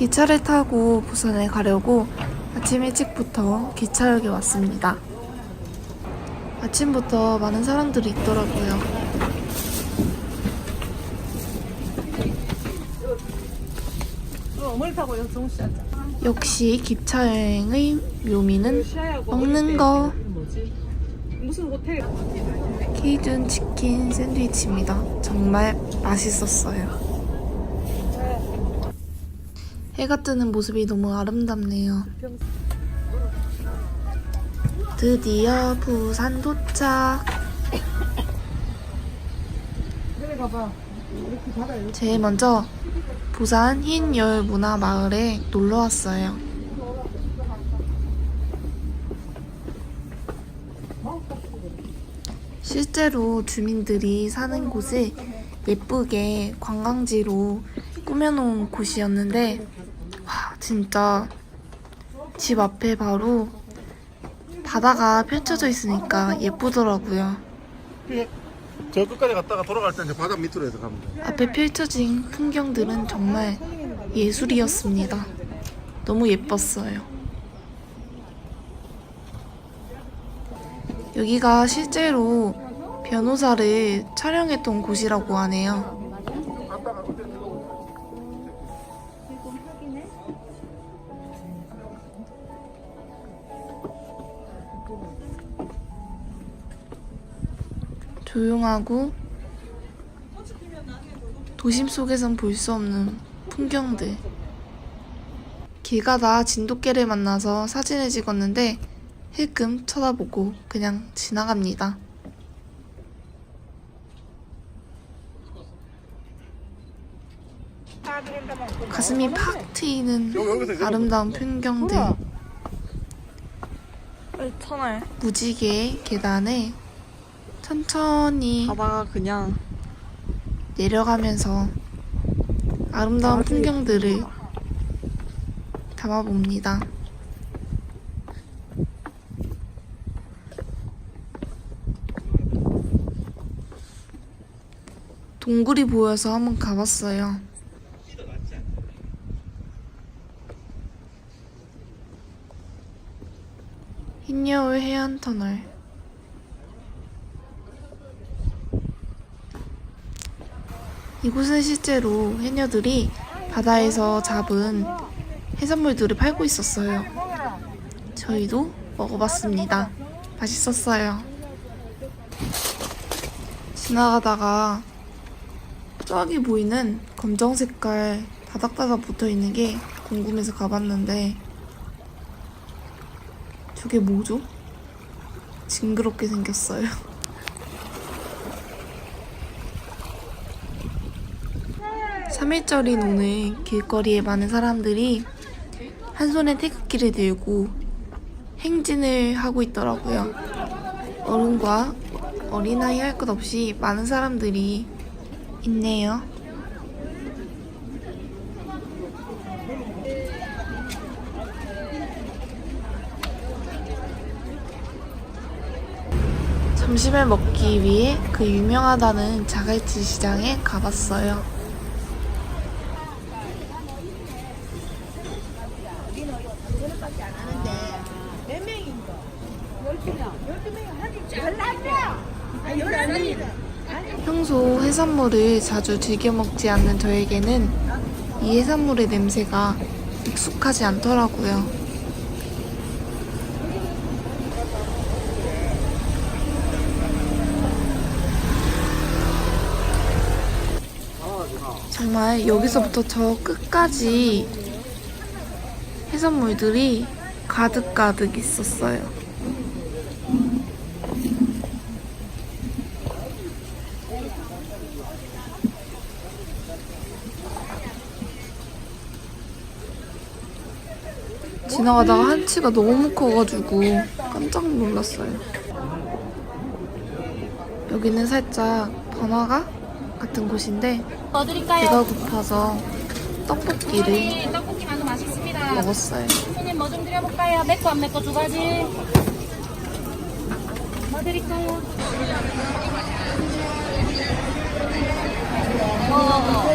기차를 타고 부산에 가려고 아침 일찍부터 기차역에 왔습니다. 아침부터 많은 사람들이 있더라고요. 역시 기차 여행의 묘미는 먹는 거. 케이준 치킨 샌드위치입니다. 정말 맛있었어요. 해가 뜨는 모습이 너무 아름답네요. 드디어 부산 도착. 제일 먼저 부산 흰열 문화 마을에 놀러 왔어요. 실제로 주민들이 사는 곳을 예쁘게 관광지로 꾸며놓은 곳이었는데, 와, 진짜 집 앞에 바로 바다가 펼쳐져 있으니까 예쁘더라고요. 저 끝까지 갔다가 돌아갈 때 이제 바다 밑으로 해서 가면 돼. 앞에 펼쳐진 풍경들은 정말 예술이었습니다. 너무 예뻤어요. 여기가 실제로 변호사를 촬영했던 곳이라고 하네요. 조용하고 도심 속에선 볼 수 없는 풍경들. 길 가다 진돗개를 만나서 사진을 찍었는데 힐끔 쳐다보고 그냥 지나갑니다. 가슴이 팍 트이는 아름다운 풍경들. 무지개 계단에 천천히 바다가 그냥 내려가면서 아름다운 풍경들을 담아봅니다. 동굴이 보여서 한번 가봤어요. 흰여울 해안 터널 이곳은 실제로 해녀들이 바다에서 잡은 해산물들을 팔고 있었어요. 저희도 먹어봤습니다. 맛있었어요. 지나가다가 저기 보이는 검정 색깔 바닥바닥 붙어 있는 게 궁금해서 가봤는데 저게 뭐죠? 징그럽게 생겼어요. 3일절인 오늘 길거리에 많은 사람들이 한 손에 태극기를 들고 행진을 하고 있더라고요. 어른과 어린아이 할 것 없이 많은 사람들이 있네요. 점심을 먹기 위해 그 유명하다는 자갈치 시장에 가봤어요. 평소 해산물을 자주 즐겨 먹지 않는 저에게는 이 해산물의 냄새가 익숙하지 않더라고요. 정말 여기서부터 저 끝까지 해산물들이 가득가득 있었어요. 지나가다가 한치가 너무 커가지고 깜짝 놀랐어요. 여기는 살짝 번화가 같은 곳인데? 배가 고파서 떡볶이를 먹었어요. 손님 뭐 좀 드려볼까요? 맵고 안 맵고 두 가지. 뭐 드릴까요? 어, 어.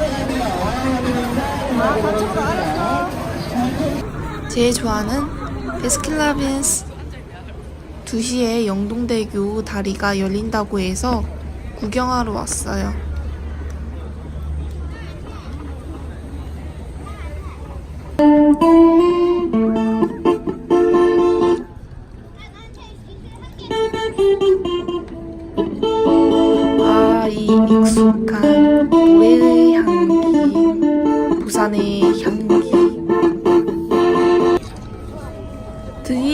아, 알았어. 제일 좋아하는 베스킨라빈스 2시에 영동대교 다리가 열린다고 해서 구경하러 왔어요.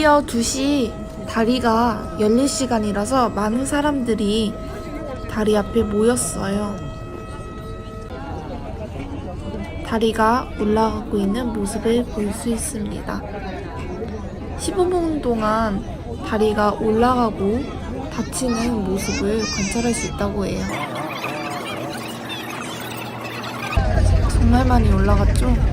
드디어 2시 다리가 열릴 시간이라서 많은 사람들이 다리 앞에 모였어요. 다리가 올라가고 있는 모습을 볼 수 있습니다. 15분 동안 다리가 올라가고 닫히는 모습을 관찰할 수 있다고 해요. 정말 많이 올라갔죠?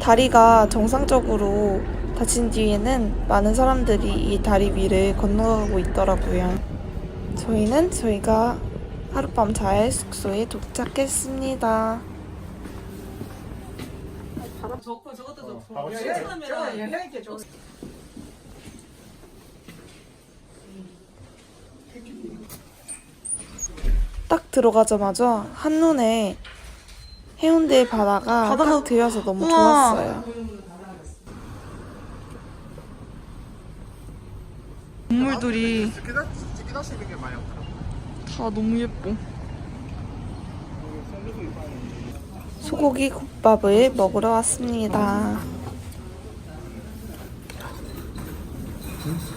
다리가 정상적으로 닫힌 뒤에는 많은 사람들이 이 다리 위를 건너가고 있더라고요. 저희는 저희가 하룻밤 잘 숙소에 도착했습니다. 좋고 저것도 좋고. 여행이 좋딱 들어가자마자 한눈에 해운대 바다가 바다가- 딱 들여서 너무 우와. 좋았어요. 게 많이 없어. 다 너무 예뻐. 소고기 국밥을 먹으러 왔습니다.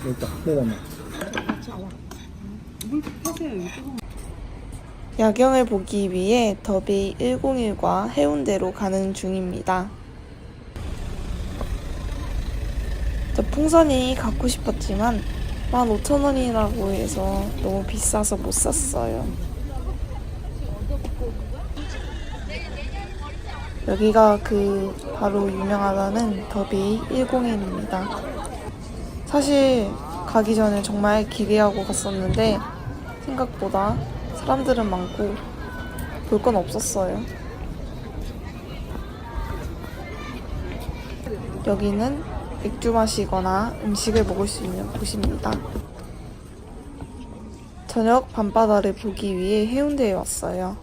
일단 내려놔. 야경을 보기 위해 더비 101과 해운대로 가는 중입니다. 저 풍선이 갖고 싶었지만 15,000원이라고 해서 너무 비싸서 못 샀어요. 여기가 그 바로 유명하다는 더비 101입니다. 사실 가기 전에 정말 기대하고 갔었는데 생각보다 사람들은 많고 볼 건 없었어요. 여기는 맥주 마시거나 음식을 먹을 수 있는 곳입니다. 저녁 밤바다를 보기 위해 해운대에 왔어요.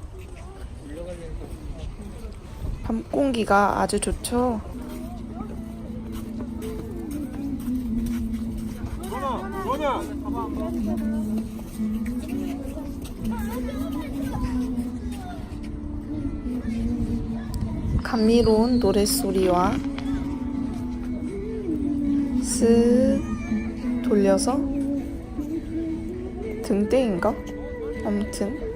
밤 공기가 아주 좋죠. 뭐냐? 뭐냐? 감미로운 노랫소리와 쓱 돌려서 등대인가? 아무튼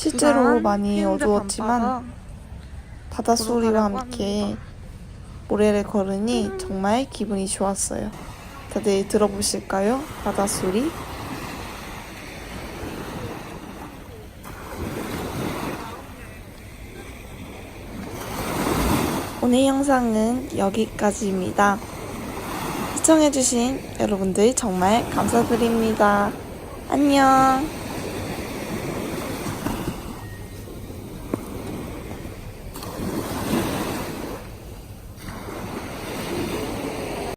실제로 많이 어두웠지만 밤바다 바다 소리와 가려고 함께 모래를 걸으니 정말 기분이 좋았어요. 다들 들어보실까요? 바다 소리? 오늘 영상은 여기까지입니다. 시청해주신 여러분들 정말 감사드립니다. 안녕!